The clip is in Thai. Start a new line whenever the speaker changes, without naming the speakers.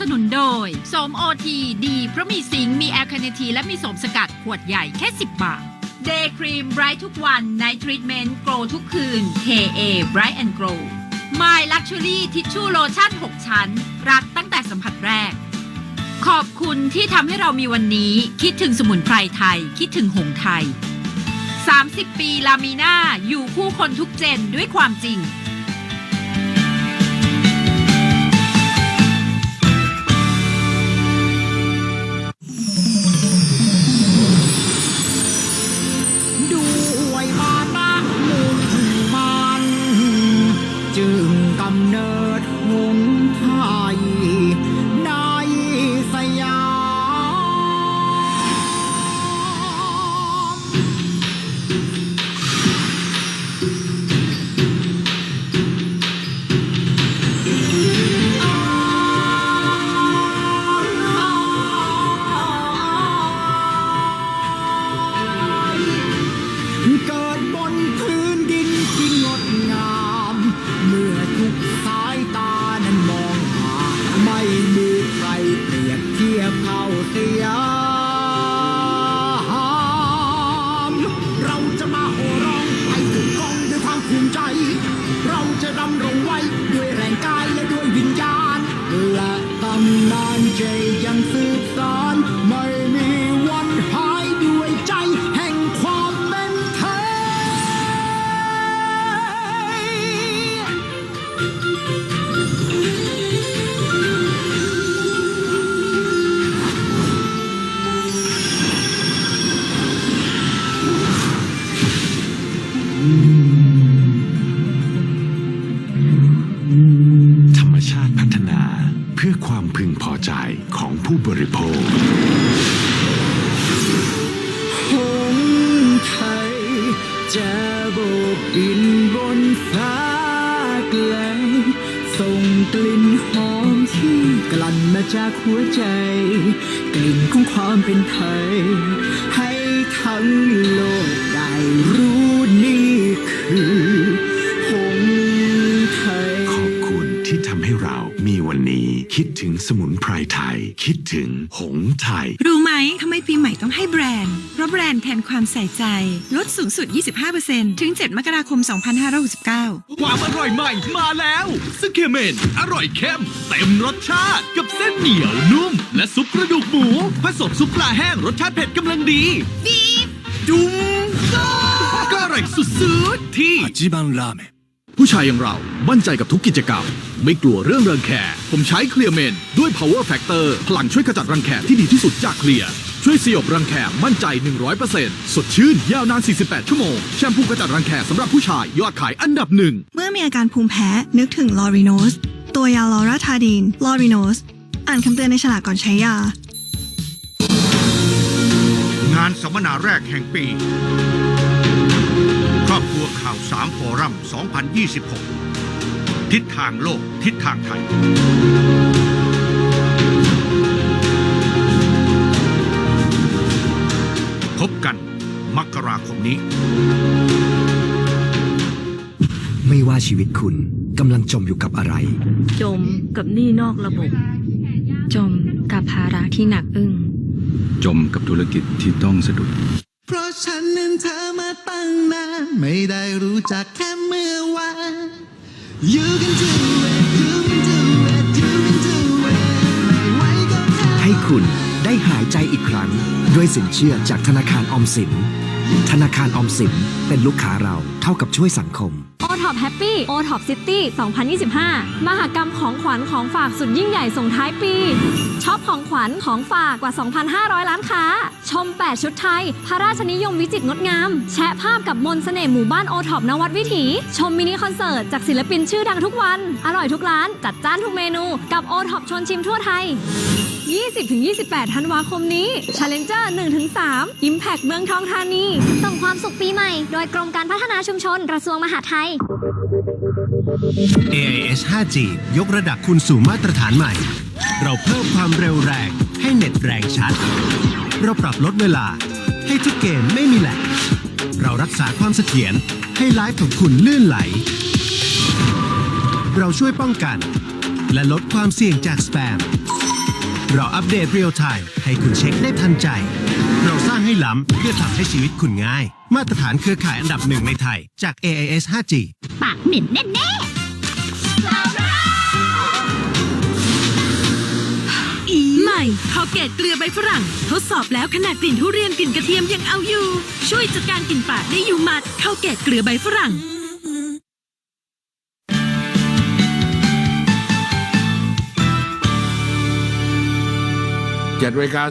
สนุนโดยโสมโอทีดี เพราะมีสิงมีแอลคาเนทีและมีโสมสกัดขวดใหญ่แค่ 10 บาทเดย์ครีมไบรท์ทุกวันไนทรีทเมนต์โกลทุกคืน KA Bright and Grow My Luxury ทิชชู่โลชั่น 6 ชั้น รักตั้งแต่สัมผัสแรก ขอบคุณที่ทำให้เรามีวันนี้ คิดถึงสมุนไพรไทย คิดถึงหงส์ไทย 30 ปีลามีนาอยู่คู่คนทุกเจนด้วยความจริง
องภูมิใจ เราจะดำรงไว้ด้วยแรงกายและด้วยวิญญาณ และตำนานใจยังสืบสานไม่มีวันหายด้วยใจแห่งความเป็นไทย
ธ ผู้บริโภค
หงไทยจะโบกบินบนฟ้าไกลส่งกลิ่นหอมที่กลั่นมาจากหัวใจ กลิ่นของความเป็นไทย ให้ทั้งโลกได้รู้นี่คือ
คิดถึงสมุนไพรไทย คิดถึงหงไทย
รู้ไหมทำไมปีใหม่ต้องให้แบรนด์ เพราะแบรนด์แทนความใส่ใจ ลดสูงสุด 25%ถึง 7 มกราคม 2569
ความอร่อยใหม่มาแล้วสเคเมน อร่อยเข้ม เต็มรสชาติกับเส้นเหนียวนุ่ม และซุปกระดูกหมูผสมซุปปลาแห้งรสชาติเผ็ดกำลังดีดีจุ้มก็อร่อยสุดๆที่
จิบันราเมน
ผู้ชายอย่างเรา มั่นใจกับทุกกิจกรรม ไม่กลัวเรื่องรังแค ผมใช้เคลียร์เมนด้วย power factor พลังช่วยขจัดรังแคที่ดีที่สุดจากเคลียร์ ช่วยสยบรังแคมั่นใจ 100%สดชื่น ยาวนาน 48 ชั่วโมง แชมพูขจัดรังแคสำหรับผู้ชายยอดขายอันดับหนึ่ง
เมื่อมีอาการภูมิแพ้นึกถึงลอริโนส ตัวยาลอราทาดีน ลอริโนส อ่านคำเตือนในฉลากก่อนใช้ยา
งานสัมมนาแรกแห่งปีคร อบครัวข่าวสามฟอรัม 2026 ทิศทางโลก ทิศทางไทย พบกัน มกราคมนี้
ไม่ว่าชีวิตคุณกำลังจมอยู่กับอะไร
จมกับหนี้นอกระบบ จมกับภาระที่หนักอึ้ง
จมกับธุรกิจที่ต้องสะดุด
เพราะฉันนั้นเธอมาตั้งนานไม่ได้รู้จักแค่เมื่อวาน You can do it you can do it you can do it ไม่ไหวก็แค่
ให้คุณได้หายใจอีกครั้ง ด้วยสินเชื่อจากธนาคารออมสิน ธนาคารออมสินเป็นลูกค้าเราเท่ากับช่วยสังคม
ท็อปแฮปปี้โอท็อปซิตี้ 2025 มหกรรมของขวัญของฝากสุดยิ่งใหญ่ส่งท้ายปีช็อปของขวัญของฝากกว่า 2,500 ล้านค้า ชม 8 ชุดไทย พระราชนิยมวิจิตรงดงาม แชะภาพกับมนต์เสน่ห์หมู่บ้านโอท็อปนวัดวิถี ชมมินิคอนเสิร์ตจากศิลปินชื่อดังทุกวัน อร่อยทุกร้าน จัดจ้านทุกเมนู กับโอท็อปชวนชิมทั่วไทย 20-28 ธันวาคมนี้ Challenger 1-3 Impact เมืองทองธานี
ส่งความสุขปีใหม่ โดยกรมการพัฒนาชุมชน กระทรวงมหาดไทย
AIS 5G ยกระดับคุณสู่มาตรฐานใหม่ เราเพิ่มความเร็วแรงให้เน็ตแรงชัด เราปรับลดเวลา ให้ทุกเกมไม่มีแหลกเรารักษาความเสถียรให้ไลฟ์ของคุณลื่นไหล เราช่วยป้องกัน และลดความเสี่ยงจากสแปม เราอัปเดตเรียลไทม์ให้คุณเช็คได้ทันใจ เราสร้างให้ล้ำเพื่อทำให้ชีวิตคุณง่าย มาตรฐานเครือข่ายอันดับหนึ่งในไทยจาก AIS 5G
ปากเหม็นแน่
อีใหม่ข้าวเกตเกลือใบฝรั่ง ทดสอบแล้วขนาดกลิ่นทุเรียนกลิ่นกระเทียมยังเอาอยู่ ช่วยจัดการกลิ่นปากได้อยู่หมัดข้าวเกตเกลือใบฝรั่ง
7นาฬิกา